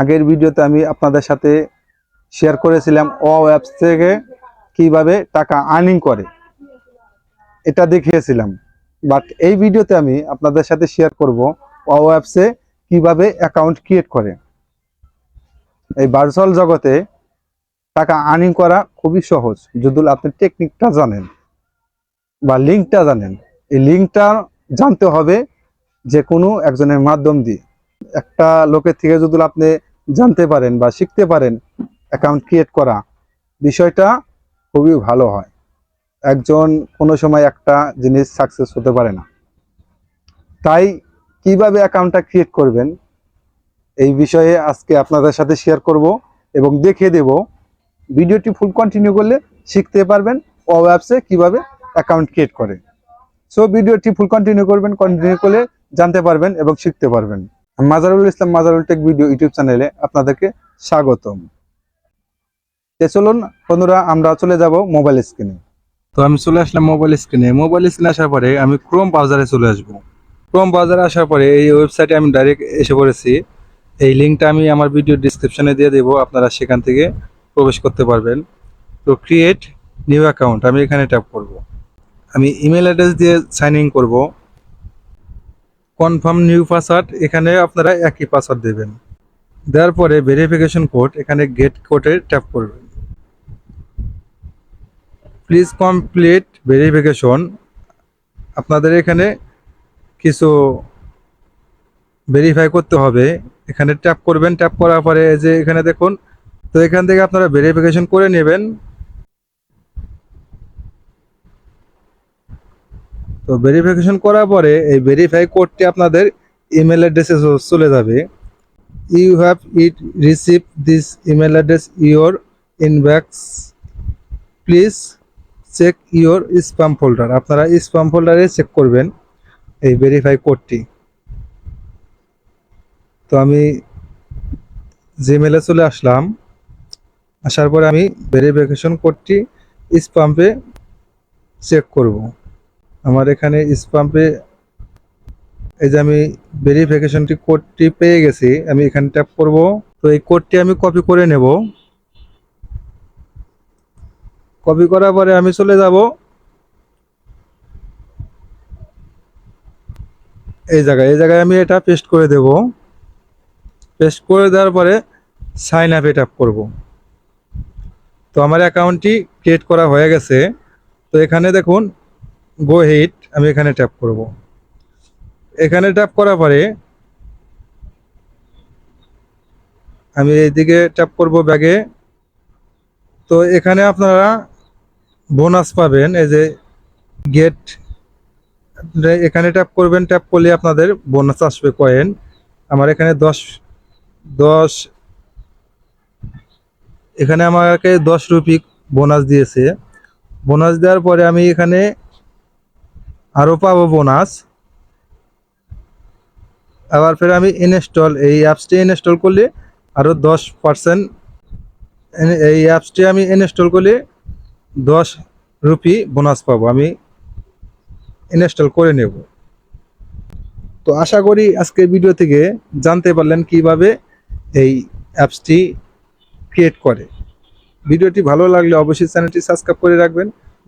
আগের ভিডিওতে আমি আপনাদের সাথে শেয়ার করেছিলাম ও অ্যাপস থেকে কীভাবে টাকা আর্নিং করে। এটা দেখিয়েছিলাম। বাট এই ভিডিওতে আমি আপনাদের সাথে শেয়ার করব ও অ্যাপসে কীভাবে অ্যাকাউন্ট ক্রিয়েট করে। এই ভার্চুয়াল জগতে টাকা আর্নিং করা খুবই সহজ। যদি আপনি টেকনিকটা জানেন বা লিঙ্কটা জানেন, এই লিঙ্কটা জানতে হবে যে কোনো একজনের মাধ্যম দিয়ে। একটা লোকের থেকে যদি আপনি জানতে পারেন বা শিখতে পারেন অ্যাকাউন্ট ক্রিয়েট করা, বিষয়টা খুবই ভালো হয়। একজন কোনো সময় একটা জিনিস সাকসেস হতে পারে না। তাই কীভাবে অ্যাকাউন্টটা ক্রিয়েট করবেন, এই বিষয়ে আজকে আপনাদের সাথে শেয়ার করব এবং দেখিয়ে দেব। ভিডিওটি ফুল কন্টিনিউ করলে শিখতে পারবেন ও অ্যাপসে কীভাবে অ্যাকাউন্ট ক্রিয়েট করে। সো ভিডিওটি ফুল কন্টিনিউ করবেন কন্টিনিউ করলে জানতে পারবেন এবং শিখতে পারবেন। Mazharul Islam Mazharul tech video YouTube চ্যানেলে আপনাদেরকে স্বাগতম। তে চলুন, বন্ধুরা, আমরা চলে যাব মোবাইল স্ক্রিনে। তো আমি চলে আসলাম মোবাইল স্ক্রিনে। মোবাইল স্ক্রিনে আসার পরে আমি ক্রোম ব্রাউজারে চলে আসব। ক্রোম ব্রাউজারে আসার পরে এই ওয়েবসাইটে আমি ডাইরেক্ট এসে পড়েছি। এই লিঙ্কটা আমি আমার ভিডিও ডিসক্রিপশনে দিয়ে দেবো, আপনারা সেখান থেকে প্রবেশ করতে পারবেন। তো ক্রিয়েট নিউ অ্যাকাউন্ট আমি এখানে ট্যাপ করব। আমি ইমেল অ্যাড্রেস দিয়ে সাইন ইন করব। কনফার্ম নিউ পাসওয়ার্ড এখানে আপনারা একই পাসওয়ার্ড দেবেন। দেওয়ার পরে ভেরিফিকেশন কোড এখানে গেট কোডে ট্যাপ করবেন। প্লিজ কমপ্লিট ভেরিফিকেশন আপনাদের এখানে কিছু ভেরিফাই করতে হবে। এখানে ট্যাপ করবেন ট্যাপ করার পরে যে এখানে দেখুন, তো এখান থেকে আপনারা ভেরিফিকেশন করে নেবেন। তো ভেরিফিকেশন করার পরে এই ভেরিফাই কোডটি আপনাদের ইমেল অ্যাড্রেসে চলে যাবে। You have it receive this email address your inbox please check your spam folder আপনারা স্প্যাম ফোল্ডারে চেক করবেন এই ভেরিফাই কোডটি তো আমি জিমেলে চলে আসলাম। আসার পরে আমি ভেরিফিকেশন কোডটি স্প্যাম্পে চেক করব। আমার এখানে স্পাম্পে এই যে আমি ভেরিফিকেশনটি কোডটি পেয়ে গেছি, আমি এখানে ট্যাপ করব। তো এই কোডটি আমি কপি করে নেব। কপি করার পরে আমি চলে যাব এই জায়গায়। এই জায়গায় আমি এটা পেস্ট করে দেব। পেস্ট করে দেওয়ার পরে সাইন আপে ট্যাপ করব। তো আমার অ্যাকাউন্টটি ক্রিয়েট করা হয়ে গেছে। তো এখানে দেখুন গো হিট আমি এখানে ট্যাপ করব। এখানে ট্যাপ করার পরে আমি এইদিকে ট্যাপ করব ব্যাগে তো এখানে আপনারা বোনাস পাবেন, এই যে গেট এখানে ট্যাপ করবেন ট্যাপ করলে আপনাদের বোনাস আসবে কয়েন আমার এখানে দশ দশ, এখানে আমাকে দশ রুপি বোনাস দিয়েছে। বোনাস দেওয়ার পরে আমি এখানে আরও পাবো বোনাস আবার ফের আমি ইনস্টল এই অ্যাপসটি ইনস্টল করলে আরও দশ পার্সেন্ট এই অ্যাপসটি আমি ইনস্টল করলে দশ রুপি বোনাস পাবো, আমি ইনস্টল করে নেব। তো আশা করি আজকের ভিডিও থেকে জানতে পারলেন কীভাবে এই অ্যাপসটি ক্রিয়েট করে। ভিডিওটি ভালো লাগলে অবশ্যই চ্যানেলটি সাবস্ক্রাইব করে রাখবেন।